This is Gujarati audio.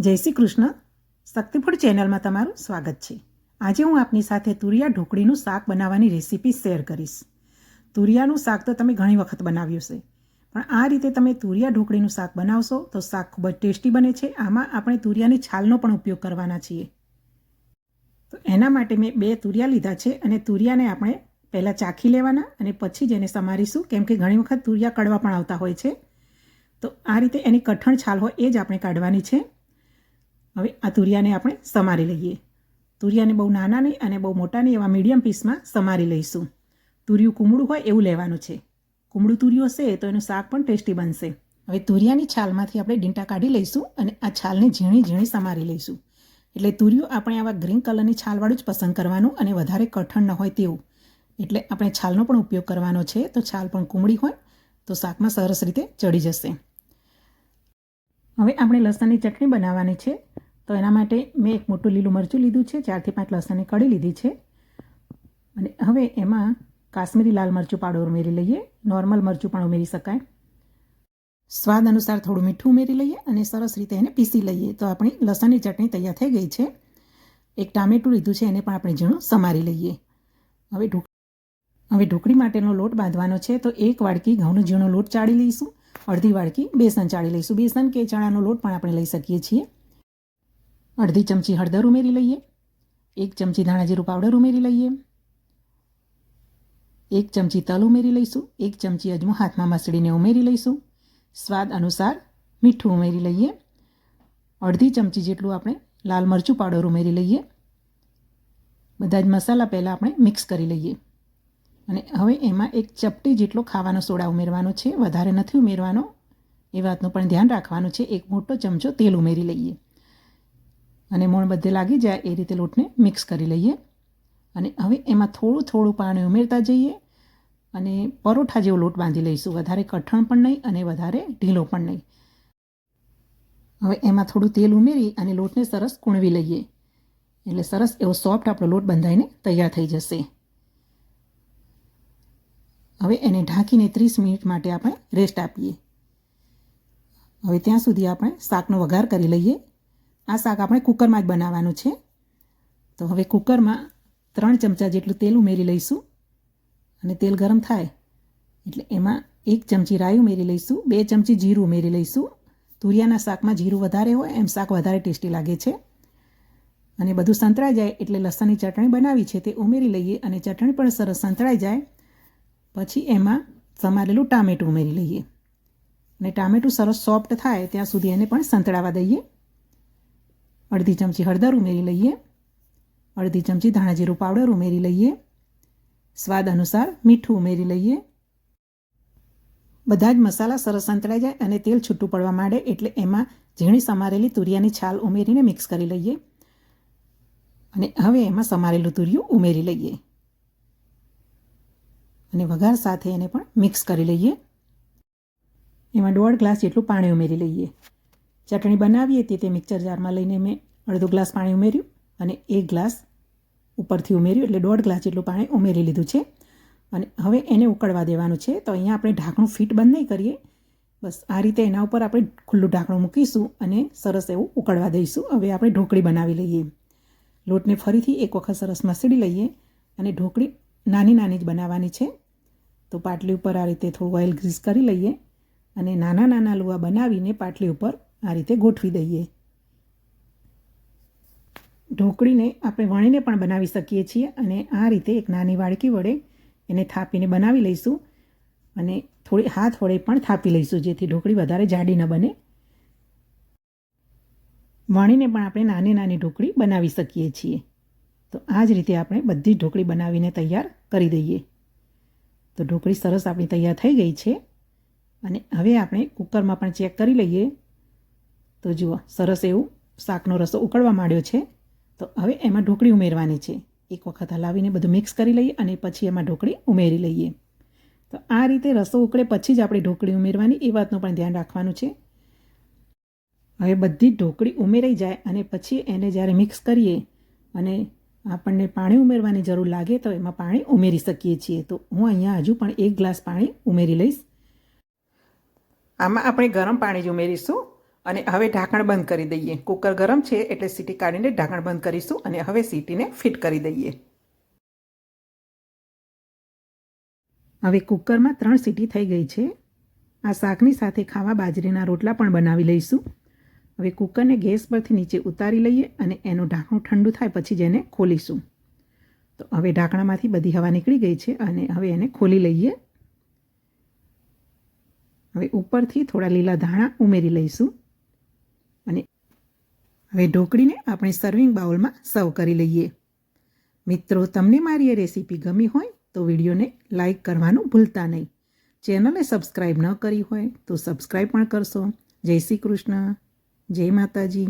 જય શ્રી કૃષ્ણ. શક્તિફૂડ ચેનલમાં તમારું સ્વાગત છે. આજે હું આપની સાથે તુરિયા ઢોકળીનું શાક બનાવવાની રેસીપી શેર કરીશ. તુરિયાનું શાક તો તમે ઘણી વખત બનાવ્યું છે. પણ આ રીતે તમે તુરિયા ઢોકળીનું શાક બનાવશો તો શાક ખૂબ જ ટેસ્ટી બને છે. આમાં આપણે તુરિયાની છાલનો પણ ઉપયોગ કરવાના છીએ. તો એના માટે મેં બે તુરિયા લીધા છે અને તુરિયાને આપણે પહેલાં ચાખી લેવાના અને પછી જ એને સમારીશું. કેમ કે ઘણી વખત તુરિયા કડવા પણ આવતા હોય છે. તો આ રીતે એની કઠણ છાલ હોય એ જ આપણે કાઢવાની છે. હવે આ તુરિયાને આપણે સમારી લઈએ. તુરિયાને બહુ નાના નહીં અને બહુ મોટા નહીં, એવા મીડિયમ પીસમાં સમારી લઈશું. તુરિયું કુમળું હોય એવું લેવાનું છે. કુમળું તુરિયું હશે તો એનું શાક પણ ટેસ્ટી બનશે. હવે તુરિયાની છાલમાંથી આપણે ડીંટા કાઢી લઈશું અને આ છાલને ઝીણી ઝીણી સમારી લઈશું. એટલે તુરિયું આપણે આવા ગ્રીન કલરની છાલવાળું જ પસંદ કરવાનું અને વધારે કઠણ ન હોય તેવું. એટલે આપણે છાલનો પણ ઉપયોગ કરવાનો છે. તો છાલ પણ કુમળી હોય, તો શાકમાં સરસ રીતે ચડી જશે. હવે આપણે લસણની ચટણી બનાવવાની છે. તો એના માટે મેં એક મોટું લીલું મરચું લીધું છે, ચારથી પાંચ લસણની કળી લીધી છે. અને હવે એમાં કાશ્મીરી લાલ મરચું પાવડર ઉમેરી લઈએ. નોર્મલ મરચું પણ ઉમેરી શકાય. સ્વાદ અનુસાર થોડું મીઠું ઉમેરી લઈએ અને સરસ રીતે એને પીસી લઈએ. તો આપણી લસણની ચટણી તૈયાર થઈ ગઈ છે. એક ટામેટું લીધું છે, એને પણ આપણે ઝીણું સમારી લઈએ. હવે હવે ઢોકળી માટેનો લોટ બાંધવાનો છે. તો એક વાડકી ઘઉંનો ઝીણો લોટ ચાળી લઈશું. અડધી વાડકી બેસન ચાળી લઈશું. બેસન કે ચણાનો લોટ પણ આપણે લઈ શકીએ છીએ. અડધી ચમચી હળદર ઉમેરી લઈએ. એક ચમચી ધાણા જીરું પાવડર ઉમેરી લઈએ. એક ચમચી તલ ઉમેરી લઈશું. એક ચમચી અજમો હાથમાં મસળીને ઉમેરી લઈશું. સ્વાદ અનુસાર મીઠું ઉમેરી લઈએ. અડધી ચમચી જેટલું આપણે લાલ મરચું પાવડર ઉમેરી લઈએ. બધા જ મસાલા પહેલાં આપણે મિક્સ કરી લઈએ. અને હવે એમાં એક ચપટી જેટલો ખાવાનો સોડા ઉમેરવાનો છે. વધારે નથી ઉમેરવાનો. એ વાતનું પણ ધ્યાન રાખવાનું છે. એક મોટો ચમચો તેલ ઉમેરી લઈએ. અને મોણ બધે લાગી જાય એ રીતે લોટને મિક્સ કરી લઈએ. અને હવે એમાં થોડું થોડું પાણી ઉમેરતા જઈએ અને પરોઠા જેવો લોટ બાંધી લઈશું. વધારે કઠણ પણ નહીં અને વધારે ઢીલો પણ નહીં. હવે એમાં થોડું તેલ ઉમેરી અને લોટને સરસ કૂણવી લઈએ. એટલે સરસ એવો સોફ્ટ આપણો લોટ બંધાઈને તૈયાર થઈ જશે. હવે એને ઢાંકીને ત્રીસ મિનિટ માટે આપણે રેસ્ટ આપીએ. હવે ત્યાં સુધી આપણે શાકનો વઘાર કરી લઈએ. આ શાક આપણે કુકરમાં જ બનાવવાનું છે. તો હવે કુકરમાં ત્રણ ચમચા જેટલું તેલ ઉમેરી લઈશું. અને તેલ ગરમ થાય એટલે એમાં એક ચમચી રાઈ ઉમેરી લઈશું, બે ચમચી જીરું ઉમેરી લઈશું. તુરિયાના શાકમાં જીરું વધારે હોય એમ શાક વધારે ટેસ્ટી લાગે છે. અને બધું સંતળાઈ જાય એટલે લસણની ચટણી બનાવી છે તે ઉમેરી લઈએ અને ચટણી પણ સરસ સંતળાઈ જાય. પછી એમાં સમારેલું ટામેટું ઉમેરી લઈએ. અને ટામેટું સરસ સોફ્ટ થાય ત્યાં સુધી એને પણ સંતળાવા દઈએ. અડધી ચમચી હળદર ઉમેરી લઈએ. અડધી ચમચી ધાણાજીરું પાવડર ઉમેરી લઈએ. સ્વાદ અનુસાર મીઠું ઉમેરી લઈએ. બધા જ મસાલા સરસ સંતળાઈ જાય અને તેલ છૂટું પડવા માંડે એટલે એમાં ઝીણી સમારેલી તુરિયાની છાલ ઉમેરીને મિક્સ કરી લઈએ. અને હવે એમાં સમારેલું તુરિયું ઉમેરી લઈએ. અને વઘાર સાથે એને પણ મિક્સ કરી લઈએ. એમાં દોઢ ગ્લાસ જેટલું પાણી ઉમેરી લઈએ. ચટણી બનાવી હતી તે મિક્સર જારમાં લઈને મેં અડધો ગ્લાસ પાણી ઉમેર્યું અને એક ગ્લાસ ઉપરથી ઉમેર્યું, એટલે દોઢ ગ્લાસ જેટલું પાણી ઉમેરી લીધું છે. અને હવે એને ઉકળવા દેવાનું છે. તો અહીંયા આપણે ઢાંકણું ફિટ બંધ નહીં કરીએ. બસ આ રીતે એના ઉપર આપણે ખુલ્લું ઢાંકણું મૂકીશું અને સરસ એવું ઉકળવા દઈશું. હવે આપણે ઢોકળી બનાવી લઈએ. લોટને ફરીથી એક વખત સરસ મસળી લઈએ અને ઢોકળી નાની નાની જ બનાવવાની છે. તો પાટલી ઉપર આ રીતે થોડું ઓઇલ ગ્રીસ કરી લઈએ અને નાના નાના લુવા બનાવીને પાટલી ઉપર આ રીતે ગોઠવી દઈએ. ઢોકળીને આપણે વણીને પણ બનાવી શકીએ છીએ અને આ રીતે એક નાની વાડકી વડે એને થાપીને બનાવી લઈશું અને થોડી હાથ વડે પણ થાપી લઈશું જેથી ઢોકળી વધારે જાડી ન બને. વણીને પણ આપણે નાની નાની ઢોકળી બનાવી શકીએ છીએ. તો આ જ રીતે આપણે બધી ઢોકળી બનાવીને તૈયાર કરી દઈએ. તો ઢોકળી સરસ આપણી તૈયાર થઈ ગઈ છે અને હવે આપણે કુકરમાં પણ ચેક કરી લઈએ. તો જુઓ, સરસ એવું શાકનો રસો ઉકળવા માંડ્યો છે. તો હવે એમાં ઢોકળી ઉમેરવાની છે. એક વખત હલાવીને બધું મિક્સ કરી લઈએ અને પછી એમાં ઢોકળી ઉમેરી લઈએ. તો આ રીતે રસો ઉકળે પછી જ આપણે ઢોકળી ઉમેરવાની, એ વાતનું પણ ધ્યાન રાખવાનું છે. હવે બધી ઢોકળી ઉમેરાઈ જાય અને પછી એને જ્યારે મિક્સ કરીએ અને આપણને પાણી ઉમેરવાની જરૂર લાગે તો એમાં પાણી ઉમેરી શકીએ છીએ. તો હું અહીંયા હજુ પણ એક ગ્લાસ પાણી ઉમેરી લઈશ. આમાં આપણે ગરમ પાણી જ ઉમેરીશું. અને હવે ઢાંકણ બંધ કરી દઈએ. કુકર ગરમ છે એટલે સીટી કાઢીને ઢાંકણ બંધ કરીશું અને હવે સીટીને ફિટ કરી દઈએ. હવે કુકરમાં ત્રણ સીટી થઈ ગઈ છે. આ શાકની સાથે ખાવા બાજરીના રોટલા પણ બનાવી લઈશું. હવે કુકરને ગેસ પરથી નીચે ઉતારી લઈએ અને એનું ઢાંકણું ઠંડુ થાય પછી જ એને ખોલીશું. તો હવે ઢાંકણામાંથી બધી હવા નીકળી ગઈ છે અને હવે એને ખોલી લઈએ. હવે ઉપરથી થોડા લીલા ધાણા ઉમેરી લઈશું. હવે ઢોકળીને આપણે સર્વિંગ બાઉલમાં સર્વ કરી લઈએ. મિત્રો, તમને મારી એ રેસીપી ગમી હોય તો વિડીયોને લાઇક કરવાનું ભૂલતા નહીં. ચેનલને સબસ્ક્રાઈબ ન કરી હોય તો સબસ્ક્રાઈબ પણ કરશો. જય શ્રી કૃષ્ણ. જય માતાજી.